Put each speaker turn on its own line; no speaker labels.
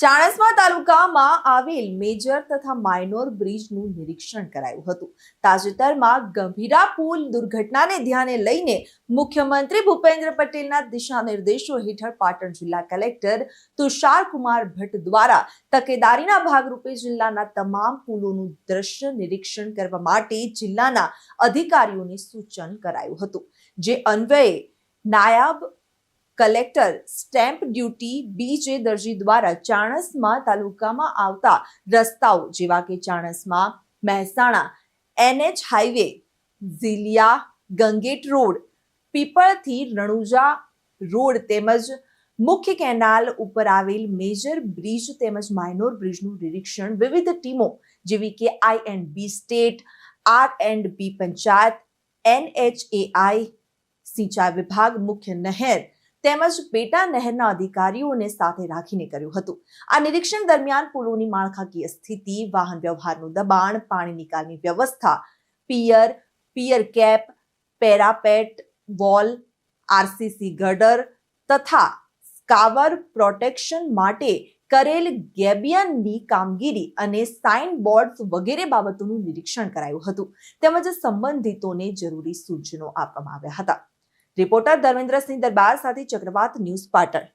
ચાણસ્મા તાલુકામાં આવેલ મેજર તથા માઇનોર બ્રિજનું નિરીક્ષણ કરાયું હતું. તાજેતરમાં ગંભીરા પુલ દુર્ઘટનાને ધ્યાને લઈને મુખ્યમંત્રી ભૂપેન્દ્ર પટેલના દિશા નિર્દેશો હેઠળ પાટણ જિલ્લા કલેક્ટર તુષાર કુમાર ભટ્ટ દ્વારા તકેદારીના ભાગરૂપે જિલ્લાના તમામ પુલોનું દ્રશ્ય નિરીક્ષણ કરવા માટે જિલ્લાના અધિકારીઓને સૂચન કરાયું હતું. જે અન્વયે નાયબ કલેક્ટર સ્ટેમ્પ ડ્યુટી બીજે દરજી દ્વારા ચાણસમાં તાલુકામાં આવતા રસ્તાઓ જેવા કે Chanasma Mehsana, NH highway, Jhiliya, Ganget road, પીપળથી Ranuja road તેમજ મુખ્ય કેનાલ ઉપર આવેલ મેજર બ્રિજ તેમજ માઇનોર બ્રિજનું નિરીક્ષણ વિવિધ ટીમો જેવી કે I and B state, R and B panchayat NHAI સિંચાઈ વિભાગ, મુખ્ય નહેર તેમજ પેટા નહેરના અધિકારીઓને સાથે રાખીને કર્યું હતું. આ નિરીક્ષણ દરમિયાન પુલોની માળખાકીય સ્થિતિ, વાહન વ્યવહારનું દબાણ, પાણી નિકાલની વ્યવસ્થા, pier pier cap, parapet, wall, RCC ગડર તથા સ્કાવર પ્રોટેક્શન માટે કરેલ ગેબિયનની કામગીરી અને સાઇન બોર્ડ્સ વગેરે બાબતોનું નિરીક્ષણ કરાયું હતું. તેમજ સંબંધિતોને જરૂરી સૂચનો આપવામાં આવ્યા હતા. રિપોર્ટર ધર્મેન્દ્રસિંહ દરબાર સાથે ચક્રવાત ન્યૂઝ પાટણ.